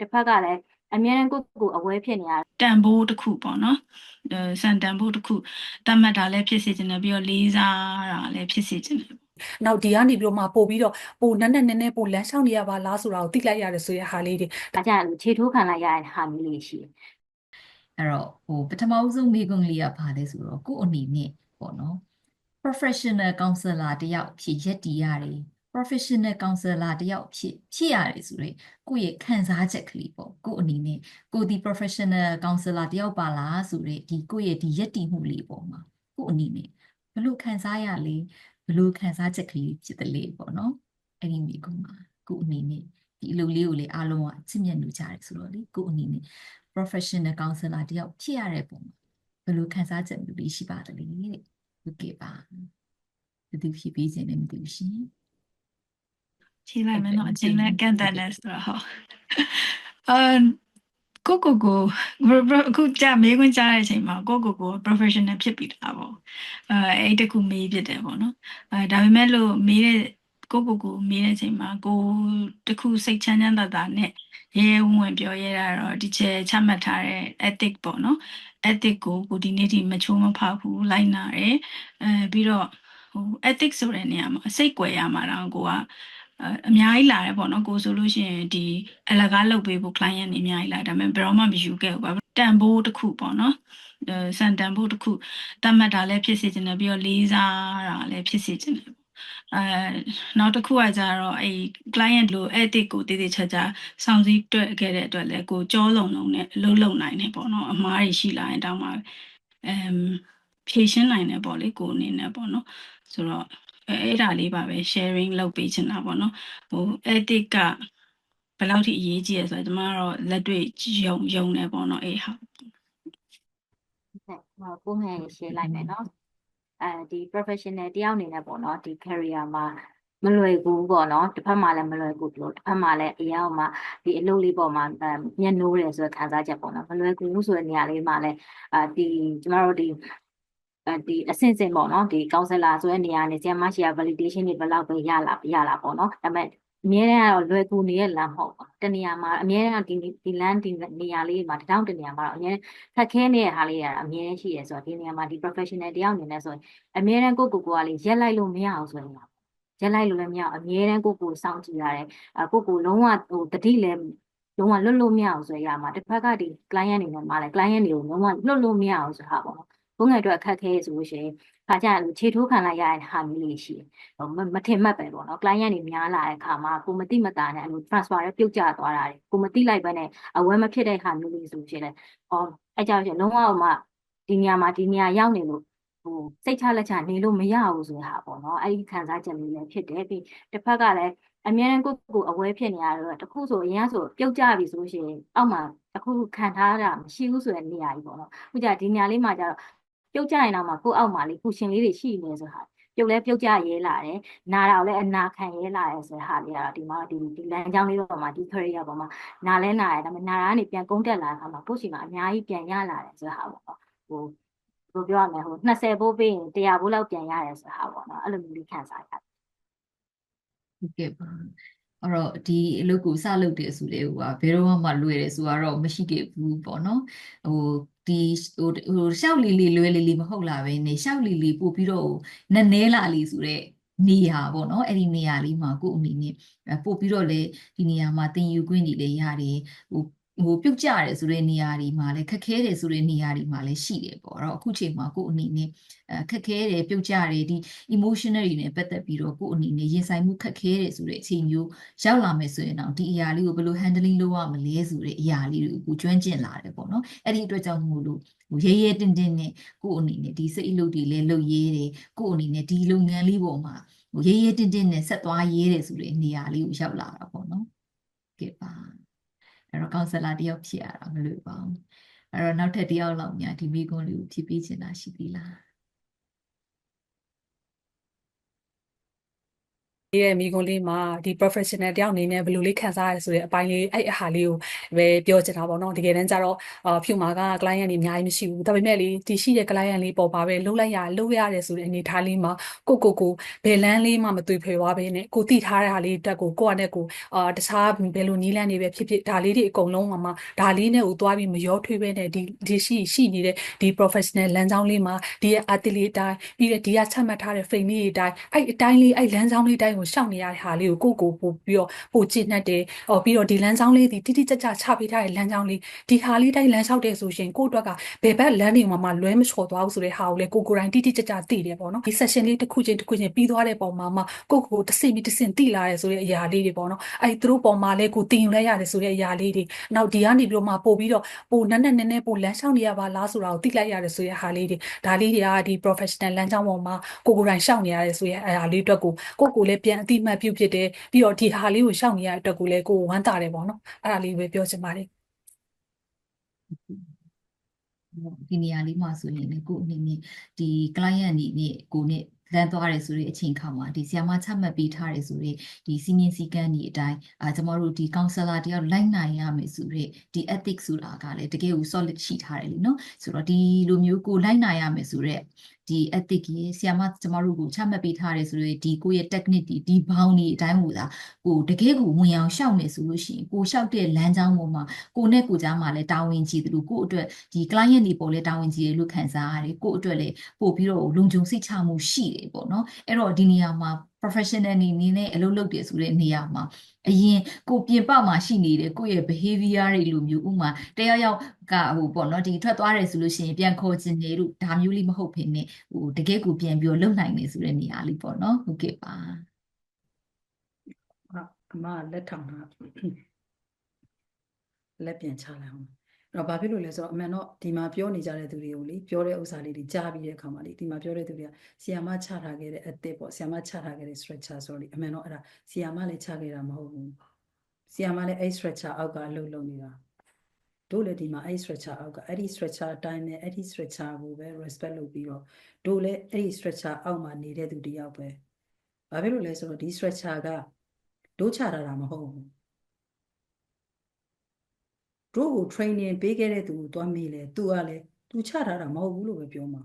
တစ်ဖက်ကလည်းအများနဲ့ကိုယ့်ကိုယ်အဝဲဖြစ်နေရတန်ဖိုးတစ်ခုပေါ့နော်အဲစံတန်ဖိုးတစ်ခုသတ်မှတ်တာလည်းဖြစ်စေချင်တယ်ပြီးတော့လေးစားတာလည်းဖြစ်စေချင်တယ်နောက်ဒီကနေပြီးတော့မှပို့ပြီးတော့ပိုနက်နက်နဲနဲပိုလမ်းလျှောက်နေရပါလားဆိုတာကိုသိလိုက်ရတယ်ဆိုတဲ့ဟာလေးတွေ။ဒါကြောင့်ခြေထိုးခံလိုက်ရတဲ့ဟာမျိုးလေးရှိတယ်အဲ့တော့ဟိုပထမဦးဆုံးမိကွန်းကလေးကဘာလဲဆိုတော့ကိုယ့်အနေနဲ့ပေါ့နော် professional counselor တယောက်ဖြစ်ရက်တည်ရတယ် professional counselor တယောက်ဖြစ်ဖြစ်ရတယ်ဆိုတော့ကိုယ့်ရဲ့ခံစားချက်ကလေးပေါ့ကိုယ့်အနေနဲ့ကိုယ်ဒီ professional counselor တယောက်ပါလားဆိုတော့ဒီကိုယ့်ရဲ့ဒီရက်တည်မှုလေးပေါ့မှာကိုယ့်အနေနဲ့ဘယ်လိုခံစားရလဲဘယ်လိုခံစားချက်ကလေးဖြစ်တယ်လေပေါ့နော်အဲ့ဒီမိကွန်းမှာကိုယ့်အနေနဲ့ဒီအလုပ်လေးကိုလေအားလုံးကချစ်မြတ်လို့ကြတယ်ဆိုတော့လေကိုယ့်အနေနဲ့ professional counselor တယောက်ဖြစ်ရတဲ့ပုံမှာဘယ်လိုခံစားချက်မျိုးလေးရှိပါသလဲတဲ့ဟုတ်ကဲ့ပါဘယ်သူဖြစ်ပြီးခြင်းလည်းမသိဘူးရှင် ခြေလိုက်မယ်နော်အဲ့အချိန်နဲ့အဲ့ကန့်သက်တယ်ဆိုတော့ဟုတ်အဲကိုကိုကိုအခုကြာမေးခွန်းကြားတဲ့အချိန်မှာကိုကိုကို professional ဖြစ်ပြီးတာပေါ့အဲအဲ့တခုမေးဖြစ်တယ်ပေါ့နော်အဲဒါပေမဲ့လို့မေးတဲ့ကိုကိုကိုမေးတဲ့အချိန်မှာကိုတခုစိတ်ချမ်းချမ်းသာသာနဲ့ရဲရဲဝံ့ဝံ့ပြောရတာတော့ဒီချေချမှတ်ထားတဲ့ ethic ပေါ့နော် ethic ကိုကိုဒီနေ့ဒီမချိုးမဖောက်ဘူးလိုက်နာတယ်အဲပြီးတော့ဟို ethic ဆိုတဲ့နေရာမှာစိတ်ကွယ်ရမှာတော့ကိုက အအများကြီးလာတယ်ပေါ့နော်ကိုဆိုလို့ရှိရင်ဒီအလကားလုပ်ပေးဖို့ client တွေအများကြီးလာဒါပေမဲ့ဘယ်တော့မှမယူခဲ့ဘူးပါတန်ဖိုးတစ်ခုပေါ့နော်အဲစံတန်ဖိုးတစ်ခုသတ်မှတ်တာလည်းဖြစ်စေချင်တယ်ပြီးတော့လေးစားတာလည်းဖြစ်စေချင်တယ်ပေါ့အဲနောက်တစ်ခုကကြတော့အဲ client လို ethic ကိုတည်တည်ချာချာစောင့်စည်းတွေ့ခဲ့တဲ့အတွက်လည်းကိုကြောလုံးလုံးနဲ့အလုပ်လုပ်နိုင်တယ်ပေါ့နော်အမားတွေရှိလာရင်တောင်းမှအမ်ဖြည့်ရှင်းနိုင်တယ်ပေါ့လေကိုအနေနဲ့ပေါ့နော်ဆိုတော့ အဲအဲ့ဒါလေးပါပဲ sharing လုပ်ပေးချင်တာပေါ့နော်ဟို ethic ကဘယ်လောက်ထိအရေးကြီးလဲဆိုတော့ကျမကတော့လက်တွေ့ယုံယုံနေပေါ့နော်အေးဟာ။ဟုတ်ဟိုကိုငယ်ရှင်းလိုက်မယ်နော်။အဲဒီ professional တယောက်အနေနဲ့ပေါ့နော်ဒီ career မှာမလွယ်ဘူးပေါ့နော်တစ်ဖက်မှာလည်းမလွယ်ဘူးလို့တစ်ဖက်မှာလည်းအရောက်မှာဒီအလုပ်လေးပေါ်မှာအဲညှက်နိုးတယ်ဆိုတဲ့ခံစားချက်ပေါ့နော်မလွယ်ဘူးဆိုတဲ့နေရာလေးမှာလည်းအာဒီကျမတို့ဒီအဲ ဒီအဆင့်ဆင့်ပေါ့နော်ဒီ counselor ဆိုတဲ့နေရာနဲ့ဆရာမရှိရ validation တွေဘယ်လောက်ပဲရလာရလာပေါ့နော်ဒါပေမဲ့အများတန်းကတော့လွယ်ကူနေတဲ့လမ်းမဟုတ်ဘူးတနေရာမှာအများတန်းကဒီဒီလမ်းဒီနေရာလေးမှာတတောင်းတနေရာမှာတော့အများခက်ခဲနေတဲ့ဟာလေးရတာအများကြီးရှိတယ်ဆိုတော့ဒီနေရာမှာဒီ professional တယောက်အနေနဲ့ဆိုရင်အများတန်းကိုယ့်ကိုယ်ကိုယ်ကလေးရက်လိုက်လို့မရအောင်ဆိုရင်ရက်လိုက်လို့လည်းမရအောင်အများတန်းကိုယ့်ကိုယ်စောင့်ကြည့်ရတယ်အကိုယ့်ကိုယ်လုံးဝဟိုတတိလည်းလုံးဝလွတ်လို့မရအောင်ဆိုရမှာတစ်ဖက်ကဒီ client အနေနဲ့မှာလဲ client တွေကိုလုံးဝလွတ်လို့မရအောင်ဆိုတာပေါ့နော် ဘုံငယ်အတွက်အခက်ခဲဆိုလို့ရှိရင်ခါကြလို့ခြေထိုးခံလိုက်ရတဲ့ဟာမျိုးလေးရှိတယ်ဟိုမမထင်မှတ်ပဲပေါ့နော် client တွေများလာတဲ့အခါမှာကိုမတိမတာနဲ့အဲ့လို transfer ရပြုတ်ကျသွားတာတွေကိုမတိလိုက်ပဲနဲ့အဝဲမဖြစ်တဲ့ဟာမျိုးလေးဆိုလို့ရှိရင်လည်းဟောအဲ့ကြောင့်ရှင်လုံးဝမှဒီနေရာမှာဒီနေရာရောက်နေလို့ဟိုစိတ်ချလက်ချနေလို့မရဘူးဆိုတဲ့ဟာပေါ့နော်အဲ့ဒီခံစားချက်မျိုးလည်းဖြစ်တယ်ပြီးတစ်ဖက်ကလည်းအများနဲ့ကိုယ့်ကိုယ်အဝဲဖြစ်နေရတော့တခုဆိုအရင်ကဆိုပြုတ်ကျပြီဆိုလို့ရှိရင်အောက်မှာအခုခံထားတာမရှိဘူးဆိုတဲ့နေရာကြီးပေါ့နော်ခုကြဒီနေရာလေးမှာကျတော့ ပြုတ်ကျရင်တော့မှကိုယ့်အောက်မှာလေးကုရှင်လေးတွေရှိနေဆိုဟာပြုတ်လဲပြုတ်ကျရဲလာတယ်နာတာကိုလည်းအနာခံရဲလာတယ်ဆိုတဲ့ဟာလေးကတော့ဒီမှာဒီဒီလမ်းကြောင်းလေးပေါ်မှာဒီ career ပေါ်မှာနာလဲနာတယ်ဒါပေမဲ့နာတာကနေပြန်ကုန်းတက်လာတဲ့အခါမှာကိုယ့်ရှိမှာအများကြီးပြန်ရလာတယ်ဆိုတဲ့ဟာပေါ့နော်ဟိုဘယ်လိုပြောရမလဲဟို20ဘိုးပေးရင်100ဘိုးလောက်ပြန်ရတယ်ဆိုတဲ့ဟာပေါ့နော်အဲ့လိုမျိုးလေးခံစားရတယ်ဟုတ်ကဲ့ပါအဲ့တော့ဒီအလုပ်ကိုစလုပ်တယ်ဆိုလေဟိုကဘယ်တော့မှလွယ်တယ်ဆိုတော့မရှိခဲ့ဘူးပေါ့နော်ဟို ဒီဟိုဟိုရှောက်လီလီလွယ်လီလီမဟုတ်လာပဲနေရှောက်လီလီပို့ပြီးတော့နည်းနည်းလာလီဆိုတဲ့နေရာပေါ့နော်အဲ့ဒီနေရာလေးမှာကိုယ့်အနေနဲ့အဲပို့ပြီးတော့လေဒီနေရာမှာသင်ယူခွင့်တွေလည်းရတယ်ဟို ဟိုပြုတ်ကျတယ်ဆိုတဲ့နေရာတွေမှာလည်းခက်ခဲတယ်ဆိုတဲ့နေရာတွေမှာလည်းရှိတယ်ပေါ့အဲ့တော့အခုချိန်မှာကိုယ့်အနေနဲ့အဲခက်ခဲတယ်ပြုတ်ကျတယ်ဒီ emotional တွေနဲ့ပတ်သက်ပြီးတော့ကိုယ့်အနေနဲ့ရင်ဆိုင်မှုခက်ခဲတယ်ဆိုတဲ့အချိန်မျိုးရောက်လာမယ်ဆိုရင်တော့ဒီအရာလေးကိုဘယ်လို handling လုပ်ရမလဲဆိုတဲ့အရာလေးတွေကိုကျွမ်းကျင်လာတယ်ပေါ့နော်အဲ့ဒီအတွက်ကြောင့်မို့လို့ဟိုရဲရဲတင်းတင်းနဲ့ကိုယ့်အနေနဲ့ဒီစိတ်အလုပ်တွေလည်းလုပ်ရဲတယ်ကိုယ့်အနေနဲ့ဒီလုပ်ငန်းလေးပေါ်မှာဟိုရဲရဲတင်းတင်းနဲ့ဆက်သွားရဲတယ်ဆိုတဲ့နေရာလေးကိုရောက်လာတာပေါ့နော်ကဲပါ အဲ့တော့ counselor တယောက်ဖြစ်ရတာမလွယ်ပါဘူးအဲ့တော့နောက်ထပ်တယောက်လောက်များဒီမိကွန်းလေးကိုဖြည့်ပေးချင်တာရှိသေးလား ရဲ့မိကွန်းလေးမှာဒီ professional တယောက်အနေနဲ့ဘယ်လိုလေးခံစားရလဲဆိုတဲ့အပိုင်းလေးအဲ့အဟာလေးကိုပဲပြောချင်တာပေါ့နော်တကယ်တမ်းကျတော့အာဖြူမာက client တွေအများကြီးမရှိဘူးဒါပေမဲ့လေဒီရှိတဲ့ client လေးပေါ်ပါပဲလုံးလိုက်ရလုံးရတယ်ဆိုတဲ့အနေထားလေးမှာကိုကိုကိုဘယ်လန်းလေးမှမသွေဖယ်သွားပဲနဲ့ကိုတိထားတဲ့ဟာလေးတက်ကိုကိုကနဲ့ကိုအာတခြားဘယ်လိုနီးလန်းနေပဲဖြစ်ဖြစ်ဒါလေးတွေအကုန်လုံးမှာမှဒါလေးနဲ့ကိုသွားပြီးမရောထွေးပဲနဲ့ဒီဒီရှိရှိနေတဲ့ဒီ professional လမ်းကြောင်းလေးမှာဒီရဲ့ athlete အတိုင်းပြီးတဲ့ဒီကချမှတ်ထားတဲ့ frame လေးတွေအတိုင်းအဲ့အတိုင်းလေးအဲ့လမ်းကြောင်းလေးတိုင်းကိုရှောက်နေရတဲ့ဟာလေးကိုကိုကိုပို့ပြီးတော့ပို့ကျင့်တတ်တယ်။အော်ပြီးတော့ဒီလမ်းကြောင်းလေးဒီတိတိကျကျချပေးထားတဲ့လမ်းကြောင်းလေးဒီဟာလေးတိုင်းလမ်းလျှောက်တယ်ဆိုရှင်ကိုယ့်အတွက်ကဘယ်ဘက်လမ်းတွေမှာမှလွဲမချော်သွားဘူးဆိုတဲ့ဟာကိုလေကိုကိုယ်တိုင်တိတိကျကျသိတယ်ပေါ့နော်။ဒီ session လေးတစ်ခုချင်းတစ်ခုချင်းပြီးသွားတဲ့ပုံမှာမှကိုကိုကိုတစ်စင်ပြီးတစ်စင်သိလာတယ်ဆိုတဲ့အရာလေးတွေပေါ့နော်။အဲ့ဒီသူတို့ပုံမှာလဲကိုတင်ယူလိုက်ရတယ်ဆိုတဲ့အရာလေးတွေနောက်ဒီကနေပြီးတော့မှပို့ပြီးတော့ပို့နက်နက်နဲနဲပို့လမ်းလျှောက်နေရပါလားဆိုတာကိုသိလိုက်ရတယ်ဆိုတဲ့ဟာလေးတွေဒါလေးတွေကဒီ professional လမ်းကြောင်းပေါ်မှာကိုကိုယ်တိုင်ရှောက်နေရတယ်ဆိုတဲ့အရာလေးအတွက်ကိုကိုကိုလည်းပြန်အတိအမှတ်ပြုဖြစ်တယ်ပြီးတော့ဒီဟာလေးကိုရှောက်နေရတဲ့အတွက်ကိုလည်းကိုဝမ်းသာတယ်ပေါ့နော်အဲ့ဒါလေးပဲပြောချင်ပါတယ် ဒီနေရာလေးမှာဆိုရင်လည်းကိုယ့်အနေနဲ့ဒီ client အနေနဲ့ကိုယ်နဲ့လမ်းသွားတယ်ဆိုတဲ့အချိန်ခါမှာဒီဆီယာမချမှတ်ပေးထားတယ်ဆိုတဲ့ဒီစီမင်းစည်းကမ်းတွေအတိုင်းအာကျမတို့ဒီ counselor တယောက်လိုက်နိုင်ရမယ်ဆိုတဲ့ဒီ ethics ဆိုတာကလည်းတကယ်ကို solid ရှိထားတယ်လीเนาะဆိုတော့ဒီလိုမျိုးကိုလိုက်နိုင်ရမယ်ဆိုတဲ့ ဒီ ethic ကြီးဆီယာမကျမတို့ကိုချမှတ်ပေးထားတယ်ဆိုတဲ့ဒီကိုယ့်ရဲ့ technique ဒီဒီ bound တွေအတိုင်းဟိုသာကိုတကယ်ကိုဝင်အောင်ရှောက်နေဆိုလို့ရှိရင်ကိုရှောက်တဲ့လမ်းကြောင်းပေါ်မှာကိုနဲ့ကိုကြားမှာလည်းတာဝန်ကြီးတယ်လို့ကိုအတွက်ဒီ client တွေပေါ်လည်းတာဝန်ကြီးတယ်လို့ခံစားရတယ်ကိုအတွက်လည်းပို့ပြီးတော့လုံခြုံစိတ်ချမှုရှိတယ်ပေါ့နော်အဲ့တော့ဒီနေရာမှာ professional အနေနဲ့အလုပ်လုပ်တယ်ဆိုတဲ့နေရာမှာအရင်ကိုပြင်ပမှာရှိနေတဲ့ကိုယ့်ရဲ့ behavior တွေလိုမျိုးဥမာတယောက်ယောက်ကဟိုပေါ့နော်ဒီထွက်သွားတယ်ဆိုလို့ရှိရင်ပြန်ခေါ်ခြင်းတွေလို့ဒါမျိုးလေးမဟုတ်ဘဲနဲ့ဟိုတကယ်ကိုပြန်ပြီးတော့လုပ်နိုင်နေဆိုတဲ့နေရာလေးပေါ့နော်ဟုတ်ကဲ့ပါအအမလက်ထောင်တာလက်ပြန်ချလိုက်အောင်အဲ့ တော့ဘာဖြစ်လို့လဲဆိုတော့အမှန်တော့ဒီမှာပြောနေကြတဲ့သူတွေကိုလေပြောတဲ့ဥစ္စာလေးတွေကြားပြီးတဲ့အခါမှာလေဒီမှာပြောတဲ့သူတွေကဆီယာမချထားခဲ့တဲ့အသစ်ပေါ့ဆီယာမချထားခဲ့တဲ့ structure ဆိုတော့လေအမှန်တော့အဲ့ဒါဆီယာမလည်းချခဲ့တာမဟုတ်ဘူးဆီယာမလည်းအဲ့ structure အောက်ကအလုပ်လုပ်နေတာတို့လည်းဒီမှာအဲ့ structure အောက်ကအဲ့ဒီ structure အတိုင်းနဲ့အဲ့ဒီ structure ကိုပဲ respect လုပ်ပြီးတော့တို့လည်းအဲ့ဒီ structure အောက်မှာနေတဲ့သူတယောက်ပဲဘာဖြစ်လို့လဲဆိုတော့ဒီ structure ကတို့ချတာတာမဟုတ်ဘူး တို့ကို training ပေးခဲ့တဲ့သူကိုသွားမေးလဲသူကလည်းသူချထားတာမဟုတ်ဘူးလို့ပဲပြောမှာ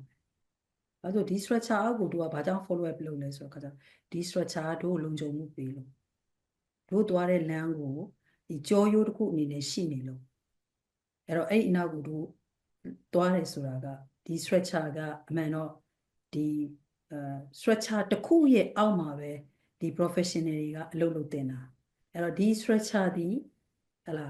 အဲဆိုဒီ structure အောက်ကိုတို့ကဘာကြောင့် follow up လုပ်လဲဆိုတော့ခါကျဒီ structure ကတို့လုံခြုံမှုပေးလို့တို့သွားတဲ့လမ်းကိုဒီကြောရိုးတစ်ခုအနေနဲ့ရှိနေလို့အဲ့တော့အဲ့ဒီအနောက်ကိုတို့သွားတယ်ဆိုတာကဒီ structure ကအမှန်တော့ဒီအဲ structure တစ်ခုရဲ့အောက်မှာပဲဒီ professional တွေကအလုပ်လုပ်တင်တာအဲ့တော့ဒီ structure ဒီဟလာ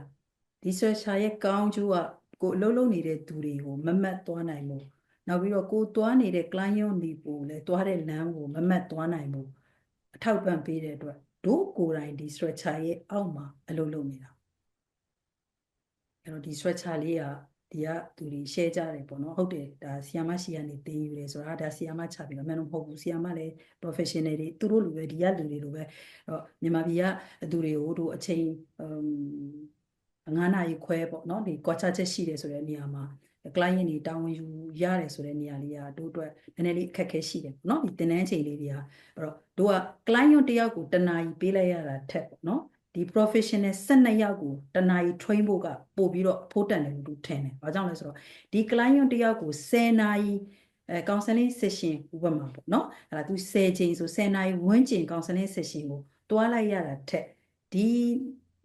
ဒီ structure ရဲ့ကောင်းကျိုးကကိုအလုပ်လုပ်နေတဲ့သူတွေကိုမမတ်သွားနိုင်ဘူးနောက်ပြီးတော့ကိုသွားနေတဲ့ client ဒီပိုလဲသွားတဲ့လမ်းကိုမမတ်သွားနိုင်ဘူးအထောက်ပံ့ပေးတဲ့အတွက်တို့ကိုယ်တိုင်ဒီ structure ရဲ့အောက်မှာအလုပ်လုပ်နေတာအဲ့တော့ဒီ structure လေးကဒီကသူတွေ share ကြတယ်ပေါ့နော်ဟုတ်တယ်ဒါဆီယာမရှိကနေတင်ယူတယ်ဆိုတာဒါဆီယာမချပြီးတော့မှန်တော့မဟုတ်ဘူးဆီယာမလည်း professional တွေသူတို့လူပဲဒီကလူတွေလိုပဲအဲ့တော့မြန်မာပြည်ကသူတွေကိုတို့အချိန်အမ် 9နာရီခွဲပေါ့နော်ဒီကွာချချက်ရှိတယ်ဆိုတဲ့နေရာမှာ client တွေတာဝန်ယူရတယ်ဆိုတဲ့နေရာလေးကတို့အတွက်နည်းနည်းလေးအခက်အခဲရှိတယ်ပေါ့နော်ဒီတင်တန်းချိန်လေးတွေကအဲ့တော့တို့က client တယောက်ကိုတနာရီပေးလိုက်ရတာထက်ပေါ့နော်ဒီ professional 12ယောက်ကိုတနာရီ train ဖို့ကပို့ပြီးတော့အဖို့တန်တယ်လို့သူထင်တယ်။ဘာကြောင့်လဲဆိုတော့ဒီ client တယောက်ကို10နာရီအဲ counseling session ဥပမာပေါ့နော်။အဲ့ဒါသူ10ချိန်ဆို10နာရီဝန်းကျင် counseling session ကိုတွားလိုက်ရတာထက်ဒီ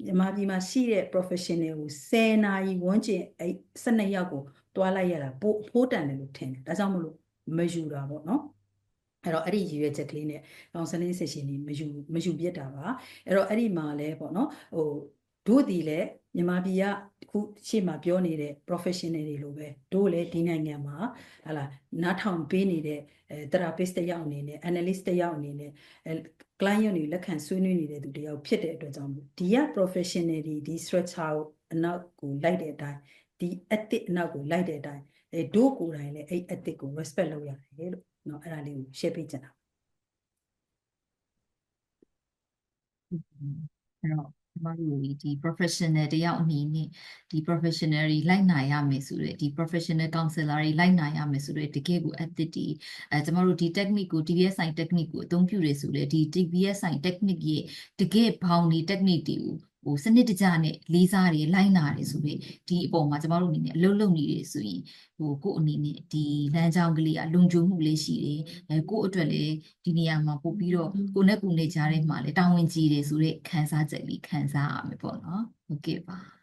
မြန်မာပြည်မှာရှိတဲ့ professional ကို10နာရီဝန်းကျင်အဲ12ယောက်ကိုတွားလိုက်ရတာပို့အဖို့တန်တယ်လို့ထင်တယ်။ဒါကြောင့်မလို့မယူတာပေါ့နော်။အဲ့တော့အဲ့ဒီရည်ရွယ်ချက်ကလေးနဲ့ counseling session တွေမယူမယူပြစ်တာပါအဲ့တော့အဲ့ဒီမှာလဲပေါ့နော်ဟိုတို့ဒီလဲ မြန်မာပြည်ကခုရှေ့မှာပြောနေတဲ့ professional တွေလိုပဲတို့လည်းဒီနိုင်ငံမှာဟာလာနားထောင်ပေးနေတဲ့အဲ therapist တစ်ယောက်အနေနဲ့ analyst တစ်ယောက်အနေနဲ့အဲ client တွေလက်ခံဆွေးနွေးနေတဲ့သူတစ်ယောက်ဖြစ်တဲ့အတွက်ကြောင့်မို့ဒီက professional တွေဒီ structure ကိုအနောက်ကိုလိုက်တဲ့အတိုင်းဒီ ethic အနောက်ကိုလိုက်တဲ့အတိုင်းအဲတို့ကိုယ်တိုင်လည်းအဲ့ ethic ကို respect လုပ်ရတယ်လို့เนาะအဲ့ဒါလေးကို share ပေးချင်တာ အဲ့တော့ ကျမတို့ဒီ professional တယောက်အနေနဲ့ဒီ professional တွေလိုက်နာရမယ်ဆိုတဲ့ဒီ professional counselor တွေလိုက်နာရမယ်ဆိုတဲ့တကယ့်ကို ethic တွေအဲကျမတို့ဒီ technique ကို TBS sign technique ကိုအသုံးပြုရဆိုလေဒီ TBS sign technique ရဲ့တကယ့်ဘောင်ဒီ technique တွေကို ဟိုစနစ်တကျနဲ့လေးစားတယ်လိုက်နာတယ်ဆိုပြီးဒီအပေါ်မှာကျမတို့အနေနဲ့အလုပ်လုပ်နေတယ်ဆိုရင်ဟိုကိုယ့်အနေနဲ့ဒီလမ်းကြောင်းကလေးကလုံခြုံမှုလေးရှိတယ်အဲကိုယ့်အတွက်လည်းဒီနေရာမှာပို့ပြီးတော့ကိုယ်နဲ့ကိုယ်နဲ့ကြားထဲမှာလည်းတာဝန်ကြီးတယ်ဆိုတဲ့ခံစားချက်လေးခံစားရမယ်ပေါ့နော်ဟုတ်ကဲ့ပါ